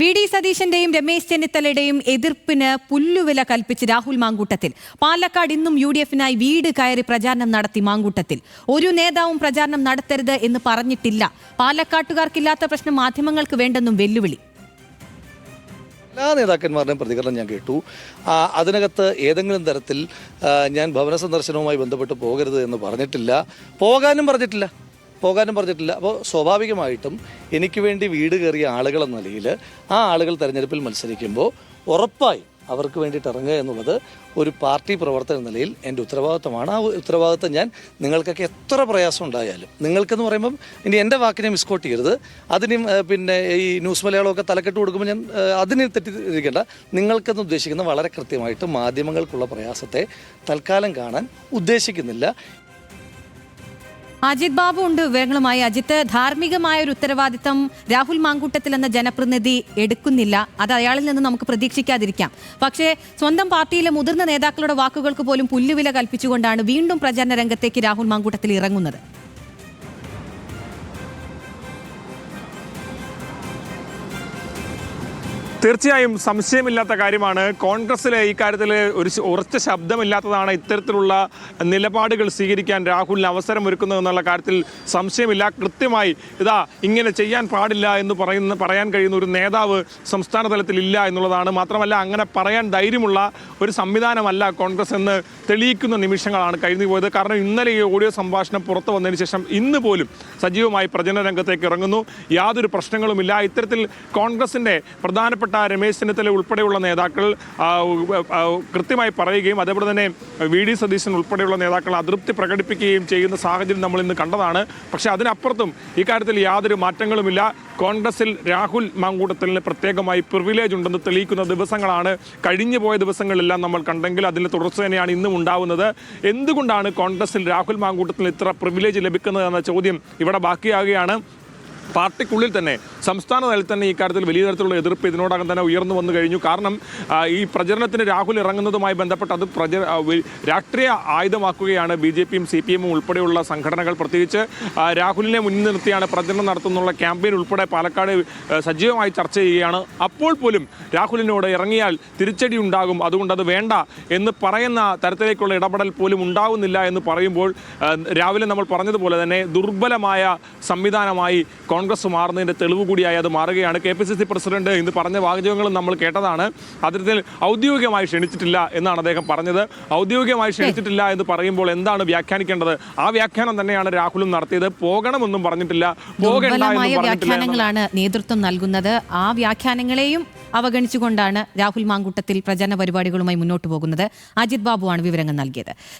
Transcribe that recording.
V D സതീശന്റെയും രമേശ് ചെന്നിത്തലയുടെയും എതിർപ്പിന് പുല്ലുവില കൽപ്പിച്ച് രാഹുൽ മാങ്കൂട്ടത്തിൽ. പാലക്കാട് ഇന്നും യു ഡി എഫിനായി വീട് കയറി പ്രചാരണം നടത്തി മാങ്കൂട്ടത്തിൽ. ഒരു നേതാവും പ്രചാരണം നടത്തരുത് എന്ന് പറഞ്ഞിട്ടില്ല. പാലക്കാട്ടുകാർക്കില്ലാത്ത പ്രശ്നം മാധ്യമങ്ങൾക്ക് വേണ്ടെന്നും വെല്ലുവിളി. എല്ലാ നേതാക്കന്മാരുടെയും പ്രതികരണം ഞാൻ കേട്ടു. അതിനകത്ത് ഏതെങ്കിലും തരത്തിൽ ഞാൻ ഭവന സന്ദർശനവുമായി ബന്ധപ്പെട്ട് പോകരുത് എന്ന് പറഞ്ഞിട്ടില്ല. പോകാനും പറഞ്ഞിട്ടില്ല. പോകാനും പറഞ്ഞിട്ടില്ല. അപ്പോൾ സ്വാഭാവികമായിട്ടും എനിക്ക് വേണ്ടി വീട് കയറിയ ആളുകൾ എന്ന നിലയിൽ ആ ആളുകൾ തെരഞ്ഞെടുപ്പിൽ മത്സരിക്കുമ്പോൾ ഉറപ്പായി അവർക്ക് വേണ്ടിയിട്ട് ഇറങ്ങുക എന്നുള്ളത് ഒരു പാർട്ടി പ്രവർത്തന നിലയിൽ എന്റെ ഉത്തരവാദിത്തമാണ്. ആ ഉത്തരവാദിത്തം ഞാൻ നിങ്ങൾക്കൊക്കെ എത്ര പ്രയാസം ഉണ്ടായാലും നിങ്ങൾക്കെന്ന് പറയുമ്പം ഇനി എന്റെ വാക്കിനെ മിസ്കോട്ട് ചെയ്യരുത്. അതിനും പിന്നെ ഈ ന്യൂസ് മലയാളമൊക്കെ തലക്കെട്ട് കൊടുക്കുമ്പോൾ ഞാൻ അതിനെ തെറ്റിദ്ധരിക്കേണ്ട. നിങ്ങൾക്കെന്ന് ഉദ്ദേശിക്കുന്ന വളരെ കൃത്യമായിട്ട് മാധ്യമങ്ങൾക്കുള്ള പ്രയാസത്തെ തൽക്കാലം കാണാൻ ഉദ്ദേശിക്കുന്നില്ല. അജിത് ബാബു ഉണ്ട്. വിവരങ്ങളുമായി അജിത്ത്. ധാർമ്മികമായ ഒരു ഉത്തരവാദിത്തം രാഹുൽ മാങ്കൂട്ടത്തിൽ എന്ന ജനപ്രതിനിധി എടുക്കുന്നില്ല. അത് അയാളിൽ നിന്ന് നമുക്ക് പ്രതീക്ഷിക്കാതിരിക്കാം. പക്ഷേ സ്വന്തം പാർട്ടിയിലെ മുതിർന്ന നേതാക്കളുടെ വാക്കുകൾക്ക് പോലും പുല്ലുവില കൽപ്പിച്ചുകൊണ്ടാണ് വീണ്ടും പ്രചാരണ രംഗത്തേക്ക് രാഹുൽ മാങ്കൂട്ടത്തിൽ ഇറങ്ങുന്നത്. തീർച്ചയായും സംശയമില്ലാത്ത കാര്യമാണ്. കോൺഗ്രസ്സിൽ ഈ കാര്യത്തിൽ ഒരു ഉറച്ച ശബ്ദമില്ലാത്തതാണ് ഇത്തരത്തിലുള്ള നിലപാടുകൾ സ്വീകരിക്കാൻ രാഹുലിന് അവസരം ഒരുക്കുന്നതെന്നുള്ള കാര്യത്തിൽ സംശയമില്ല. കൃത്യമായി ഇതാ ഇങ്ങനെ ചെയ്യാൻ പാടില്ല എന്ന് പറയുന്ന പറയാൻ കഴിയുന്ന ഒരു നേതാവ് സംസ്ഥാന തലത്തിൽ ഇല്ല എന്നുള്ളതാണ്. മാത്രമല്ല അങ്ങനെ പറയാൻ ധൈര്യമുള്ള ഒരു സംവിധാനമല്ല കോൺഗ്രസ് എന്ന് തെളിയിക്കുന്ന നിമിഷങ്ങളാണ് കഴിഞ്ഞു പോയത്. കാരണം ഇന്നലെ ഈ ഓഡിയോ സംഭാഷണം പുറത്തു വന്നതിന് ശേഷം ഇന്ന് പോലും സജീവമായി പ്രചരണ രംഗത്തേക്ക് ഇറങ്ങുന്നു. യാതൊരു പ്രശ്നങ്ങളുമില്ല ഇത്തരത്തിൽ കോൺഗ്രസിന്റെ പ്രധാനപ്പെട്ട രമേശ് ചെന്നിത്തല ഉൾപ്പെടെയുള്ള നേതാക്കൾ കൃത്യമായി പറയുകയും അതേപോലെ തന്നെ വി ഡി സതീശൻ ഉൾപ്പെടെയുള്ള നേതാക്കൾ അതൃപ്തി പ്രകടിപ്പിക്കുകയും ചെയ്യുന്ന സാഹചര്യം നമ്മൾ ഇന്ന് കണ്ടതാണ്. പക്ഷേ അതിനപ്പുറത്തും ഇക്കാര്യത്തിൽ യാതൊരു മാറ്റങ്ങളുമില്ല. കോൺഗ്രസിൽ രാഹുൽ മാങ്കൂട്ടത്തിന് പ്രത്യേകമായി പ്രിവിലേജ് ഉണ്ടെന്ന് തെളിയിക്കുന്ന ദിവസങ്ങളാണ്. കഴിഞ്ഞു പോയ ദിവസങ്ങളെല്ലാം നമ്മൾ കണ്ടെങ്കിൽ അതിന്റെ തുടർച്ച തന്നെയാണ് ഇന്നും ഉണ്ടാവുന്നത്. എന്തുകൊണ്ടാണ് കോൺഗ്രസിൽ രാഹുൽ മാങ്കൂട്ടത്തിന് ഇത്ര പ്രിവിലേജ് ലഭിക്കുന്നത് എന്ന ചോദ്യം ഇവിടെ ബാക്കിയാകുകയാണ് പാർട്ടിക്കുള്ളിൽ തന്നെ സംസ്ഥാന തലത്തിൽ തന്നെ ഈ കാര്യത്തിൽ വലിയ തരത്തിലുള്ള എതിർപ്പ് ഇതിനോടകം തന്നെ ഉയർന്നു വന്നു കഴിഞ്ഞു. കാരണം ഈ പ്രചരണത്തിന് രാഹുൽ ഇറങ്ങുന്നതുമായി ബന്ധപ്പെട്ട് അത് പ്രച രാഷ്ട്രീയ ആയുധമാക്കുകയാണ് ബി ജെ പിയും സി പി എമ്മും ഉൾപ്പെടെയുള്ള സംഘടനകൾ. പ്രത്യേകിച്ച് രാഹുലിനെ മുന്നിൽ നിർത്തിയാണ് പ്രചരണം നടത്തുന്നുള്ള ക്യാമ്പയിൻ ഉൾപ്പെടെ പാലക്കാട് സജീവമായി ചർച്ച ചെയ്യുകയാണ്. അപ്പോൾ പോലും രാഹുലിനോട് ഇറങ്ങിയാൽ തിരിച്ചടി ഉണ്ടാകും. അതുകൊണ്ട് അത് വേണ്ട എന്ന് പറയുന്ന തരത്തിലേക്കുള്ള ഇടപെടൽ പോലും ഉണ്ടാകുന്നില്ല എന്ന് പറയുമ്പോൾ രാവിലെ നമ്മൾ പറഞ്ഞതുപോലെ തന്നെ ദുർബലമായ സംവിധാനമായി കോൺഗ്രസ് മാറുന്നതിന്റെ തെളിവ് കൂടിയായി അത് മാറുകയാണ്. K P C C president ഇന്ന് പറഞ്ഞ വാചകങ്ങളും നമ്മൾ കേട്ടതാണ്. അതിർത്തിൽ ഔദ്യോഗികമായി ക്ഷണിച്ചിട്ടില്ല എന്നാണ് അദ്ദേഹം പറഞ്ഞത്. ഔദ്യോഗികമായി ക്ഷണിച്ചിട്ടില്ല എന്ന് പറയുമ്പോൾ എന്താണ് വ്യാഖ്യാനിക്കേണ്ടത്? ആ വ്യാഖ്യാനം തന്നെയാണ് രാഹുലും നടത്തിയത്. പോകണമെന്നും പറഞ്ഞിട്ടില്ല. പോകേണ്ട വ്യാഖ്യാനങ്ങളാണ് നേതൃത്വം നൽകുന്നത്. ആ വ്യാഖ്യാനങ്ങളെയും അവഗണിച്ചുകൊണ്ടാണ് രാഹുൽ മാങ്കൂട്ടത്തിൽ പ്രചരണ പരിപാടികളുമായി മുന്നോട്ട് പോകുന്നത്. അജിത് ബാബുവാണ് വിവരങ്ങൾ നൽകിയത്.